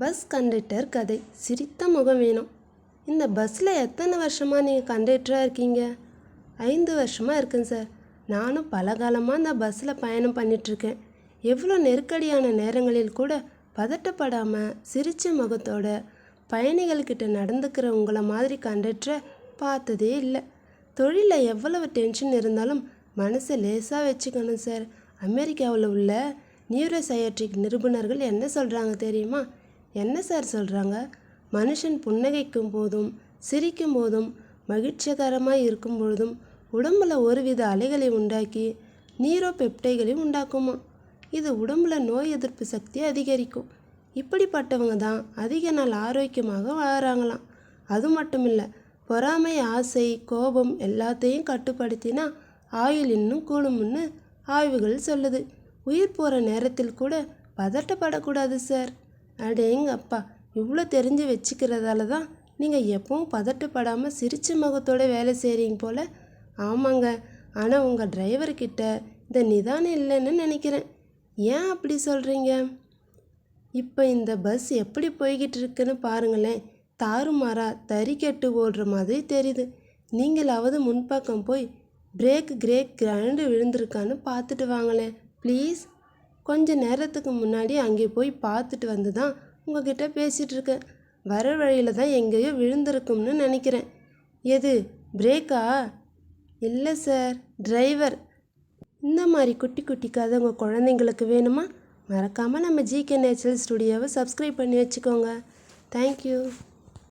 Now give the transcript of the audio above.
Bus conductor கதை. சிரித்த முகம் வேணும். இந்த பஸ்ஸில் எத்தனை வருஷமாக நீங்கள் கண்டக்டராக இருக்கீங்க? ஐந்து வருஷமாக இருக்குங்க சார். நானும் பல காலமாக இந்த பஸ்ஸில் பயணம் பண்ணிகிட்ருக்கேன் எவ்வளோ நெருக்கடியான நேரங்களில் கூட பதட்டப்படாமல் சிரித்த முகத்தோட பயணிகள்கிட்ட நடந்துக்கிற உங்களை மாதிரி கண்டக்டரை பார்த்ததே இல்லை. தொழிலில் எவ்வளவு டென்ஷன் இருந்தாலும் மனசை லேசாக வச்சுக்கணும் சார். அமெரிக்காவில் உள்ள நியூரோசையாட்ரிக் நிருபுணர்கள் என்ன சொல்கிறாங்க தெரியுமா? என்ன சார் சொல்கிறாங்க மனுஷன் புன்னகைக்கும் போதும் சிரிக்கும் போதும் மகிழ்ச்சிகரமாக இருக்கும் பொழுதும் உடம்புல ஒருவித அலைகளை உண்டாக்கி நீரோ பெப்டைகளை உண்டாக்குமா? இது உடம்புல நோய் எதிர்ப்பு சக்தியை அதிகரிக்கும். இப்படிப்பட்டவங்க தான் அதிக நாள் ஆரோக்கியமாக வாழறாங்களாம். அது மட்டும் இல்லை பொறாமை ஆசை கோபம் எல்லாத்தையும் கட்டுப்படுத்தினா ஆயுள் இன்னும் கூடும்னு ஆய்வுகள் சொல்லுது. உயிர் போகிற நேரத்தில் கூட பதட்டப்படக்கூடாது சார். அடேங்க அப்பா இவ்வளோ தெரிஞ்சு வச்சுக்கிறதால தான் நீங்கள் எப்பவும் பதட்டப்படாமல் சிரிச்ச முகத்தோடு வேலை செய்கிறீங்க போல். ஆமாங்க ஆனால் உங்கள் டிரைவர்கிட்ட இந்த நிதானம் இல்லைன்னு நினைக்கிறேன். ஏன் அப்படி சொல்கிறீங்க இப்போ இந்த பஸ் எப்படி போய்கிட்டு இருக்குன்னு பாருங்களேன். தாறுமாறா தறிக்கெட்டு ஓடுற மாதிரி தெரியுது. நீங்களாவது முன்பக்கம் போய் பிரேக் கிரேக் கிராண்டு விழுந்திருக்கான்னு பார்த்துட்டு வாங்களேன். ப்ளீஸ் கொஞ்ச நேரத்துக்கு முன்னாடி அங்கே போய் பார்த்துட்டு வந்து தான் உங்ககிட்ட பேசிகிட்டு இருக்கேன். வர வழியில் தான் எங்கேயோ விழுந்திருக்கும்னு நினைக்கிறேன். எது பிரேக்கா? இல்லை சார் டிரைவர். இந்த மாதிரி குட்டி குட்டி கதை உங்கள் குழந்தைங்களுக்கு வேணுமா? மறக்காமல் நம்ம ஜிகே நேச்சுரல் ஸ்டுடியோவை சப்ஸ்கிரைப் பண்ணி வச்சுக்கோங்க. தேங்க்யூ.